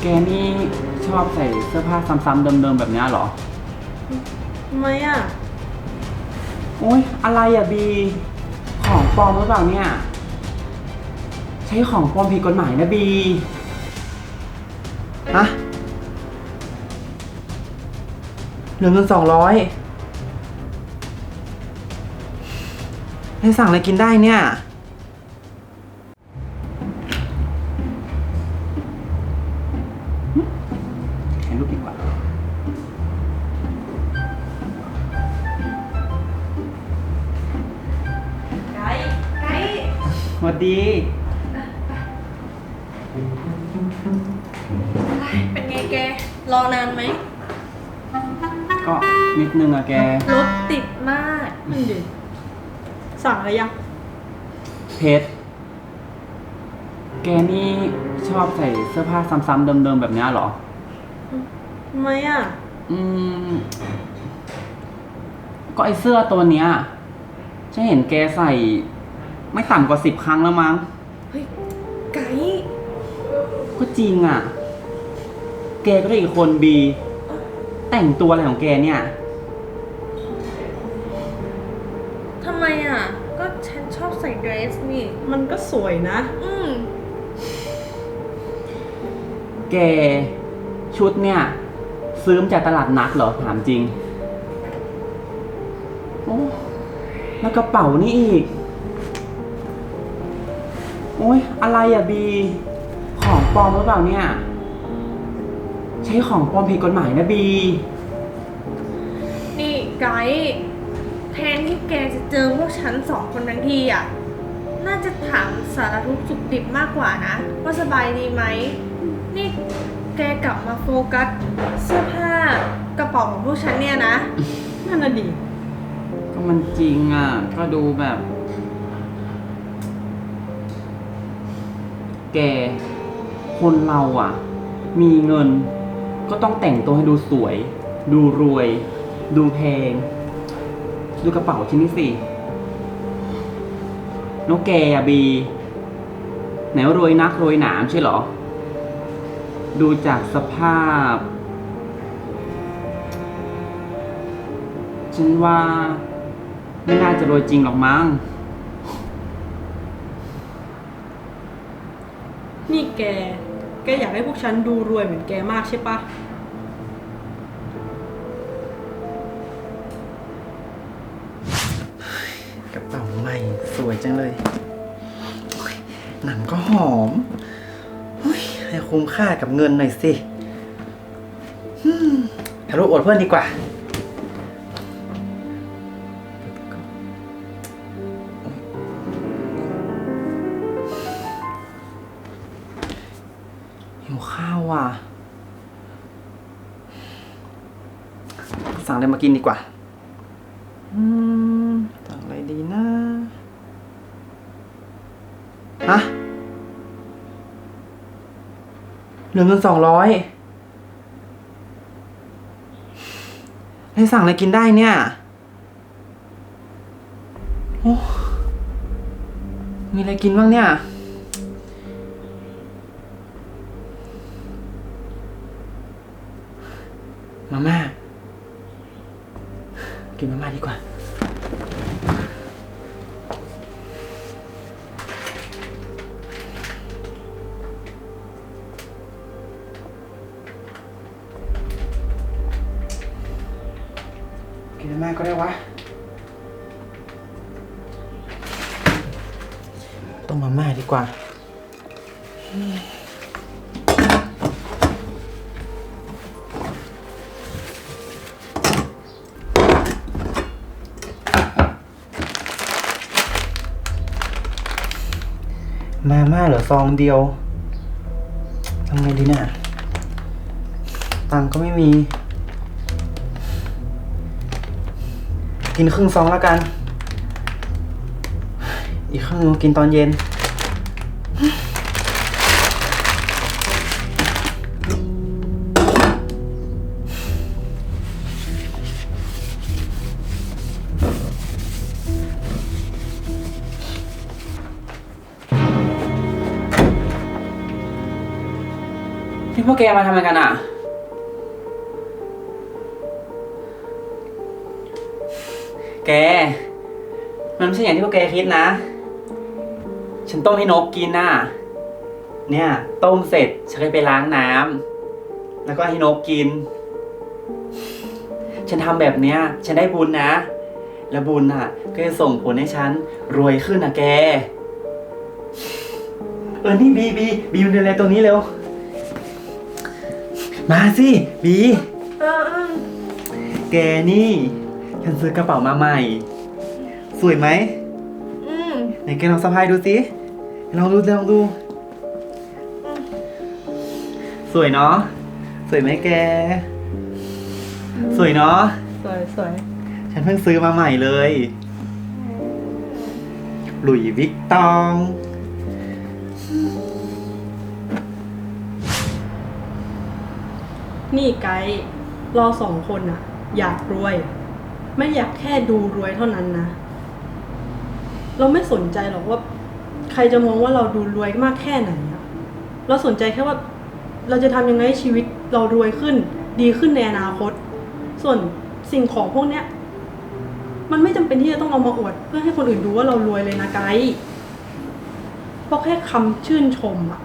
แกนี่ชอบใส่เสื้อผ้าซ้ำๆเดิมๆแบบเนี้ยเหรอ ทำไมอะ โอ๊ย อะไรอะบี ของปลอมหรือเปล่าเนี่ย ใช้ของปลอมผิดกฎหมายนะบี ฮะเหลือเงินสองร้อยให้สั่งอะไรกินได้เนี่ย สวัสดีเป็นไงแก รอนานไหม ก็นิดนึงอะแก รถติดมากนั่นดิสั่งอะไรยัง เพชรแกนี่ชอบใส่เสื้อผ้าซ้ำๆเดิมๆแบบเนี้ยเหรอ ทำไมอะ อืม ก็ไอเสื้อตัวเนี้ยฉันเห็นแกใส่ ไม่ต่ำกว่าสิบครั้งแล้วมั้ง เฮ้ย ไกด์ก็จริงอะแกก็ได้อีกคนบี แต่งตัวอะไรของแกเนี่ย ทำไมอะ ก็ฉันชอบใส่เดรสนี่ มันก็สวยนะ อืม แกชุดเนี่ย ซื้อมาจากตลาดนัดเหรอถามจริง โอ้แล้วกระเป๋านี่อีก โอ้ยอะไรอะบี ของปลอมหรือเปล่าเนี่ย ใช้ของปลอมผิดกฎหมายนะบี นี่ไกด์แทนที่แกจะเจอพวกฉันสองคนทั้งทีอะ น่าจะถามสารทุกข์สุขดิบมากกว่านะ ว่าสบายดีไหม นี่แกกลับมาโฟกัสเสื้อผ้ากระเป๋าของพวกฉันเนี่ยนะ นั่นน่ะดิก็มันจริงอะ ก็ดูแบบ แก คนเราอะ มีเงิน ก็ต้องแต่งตัวให้ดูสวย ดูรวย ดูแพง ดูกระเป๋าชิ้นนี้สินกแกอะบี ไหนว่ารวยนักรวยหนามใช่เหรอ ดูจากสภาพ ฉันว่า ไม่น่าจะรวยจริงหรอกมั้ง นี่แก แกอยากให้พวกฉันดูรวยเหมือนแกมากใช่ปะ กระเป๋าใหม่สวยจังเลยโอ้ยหนังก็หอมโอ้ยให้คุ้มค่ากับเงินหน่อยสิอืมถ่ายรูปอวดเพื่อนดีกว่า อะไรมากินดีกว่า อืมสั่งอะไรดีนะฮะเหลือเงินสองร้อยให้สั่งอะไรกินได้เนี่ย โอ้มีอะไรกินบ้างเนี่ย มาม่า กินมาม่าดีกว่า กินมาม่าก็ได้วะ ต้มมาม่าดีกว่า มาม่าเหลือซองเดียวทำไงดีเนี่ย ตังก็ไม่มี กินครึ่งซองแล้วกัน อีกครึ่งกินตอนเย็น วกแกมาทำอะไรกันอะ แก มันไม่ใช่อย่างที่พวกแกคิดนะ ฉันต้มให้นกกินน่ะ เนี่ย ต้มเสร็จฉันก็ไปล้างน้ำแล้วก็ให้นกกิน ฉันทำแบบเนี้ย ฉันได้บุญนะ แล้วบุญน่ะ ก็จะส่งผลให้ฉันรวยขึ้นนะแก เออ นี่บีบีบีมาดูแลตรงนี้เร็ว มาสิบีเออเออแกนี่ฉันซื้อกระเป๋ามาใหม่ สวยไหมอืมไหนแกลองสะพายดูสิลองดูลองดู สวยเนาะสวยไหมแก สวยเนาะสวยสวยฉันเพิ่งซื้อมาใหม่เลย หลุยส์วิกตอง นี่ไกด์เราสองคนอะอยากรวย ไม่อยากแค่ดูรวยเท่านั้นนะ เราไม่สนใจหรอกว่า ใครจะมองว่าเราดูรวยมากแค่ไหนอะเราสนใจแค่ว่า เราจะทำยังไงให้ชีวิตเรารวยขึ้น ดีขึ้นในอนาคต ส่วนสิ่งของพวกเนี้ย มันไม่จำเป็นที่จะต้องเอามาอวด เพื่อให้คนอื่นดูว่าเรารวยเลยนะไกด์เพราะแค่คำชื่นชมอะ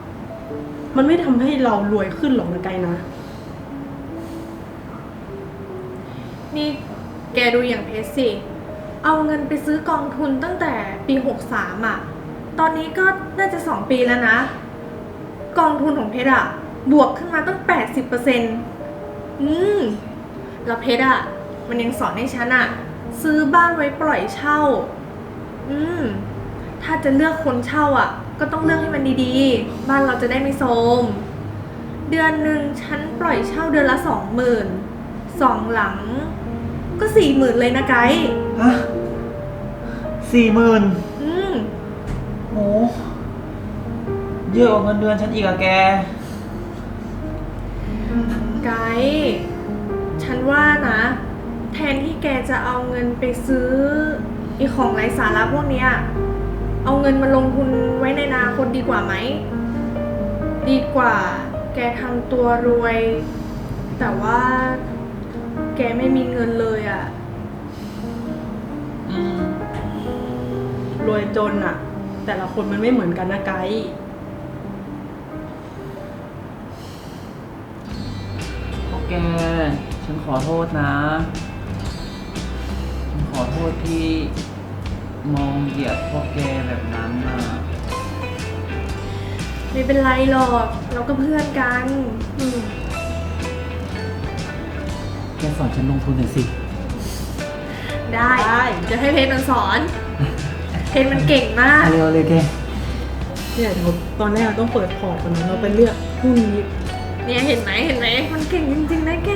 มันไม่ทำให้เรารวยขึ้นหรอกนะไกด์นะ นี่แกดูอย่างเพชรสิ เอาเงินไปซื้อกองทุนตั้งแต่ปี 63อะ ตอนนี้ก็น่าจะ 2 ปีแล้วนะ กองทุนของเพชรอะบวกขึ้นมาตั้ง 80%อืม แล้วเพชรอะมันยังสอนให้ฉันอะซื้อบ้านไว้ปล่อยเช่า อืม ถ้าจะเลือกคนเช่าอะก็ต้องเลือกให้มันดีๆ บ้านเราจะได้ไม่โทรมเดือนหนึ่งฉันปล่อยเช่าเดือนละสองหมื่นสองหลัง ก็สี่หมื่นเลยนะไกด์ฮะสี่หมื่นอืมโอ้เยอะกว่าเงินเดือนฉันอีกอะแก ไกด์ฉันว่านะ แทนที่แกจะเอาเงินไปซื้อไอีของไร้สาระพวกเนี้ย เอาเงินมาลงทุนไว้ในอนาคตดีกว่าไหม ดีกว่า แกทำตัวรวย แต่ว่า แกไม่มีเงินเลยอะ่ะ อืมรวยจนอะแต่ละคนมันไม่เหมือนกันนะไกด์พวกแก ฉันขอโทษนะ ฉันขอโทษที่มองเหยียดพวกแกแบบนั้นนะไม่เป็นไรหรอก เราก็เพื่อนกัน สอนฉันลงทุนหน่อยสิได้ได้ จะให้เพชรมันสอน เพชรมันเก่งมาก เร็วเลยแกเนี่ยเดี๋ยวตอนแรกเราต้องเปิดพอร์ตก่อนนะเราไปเลือกหุ้นนี้ เนี่ยเห็นไหมเห็นไหมมันเก่งจริงๆนะแก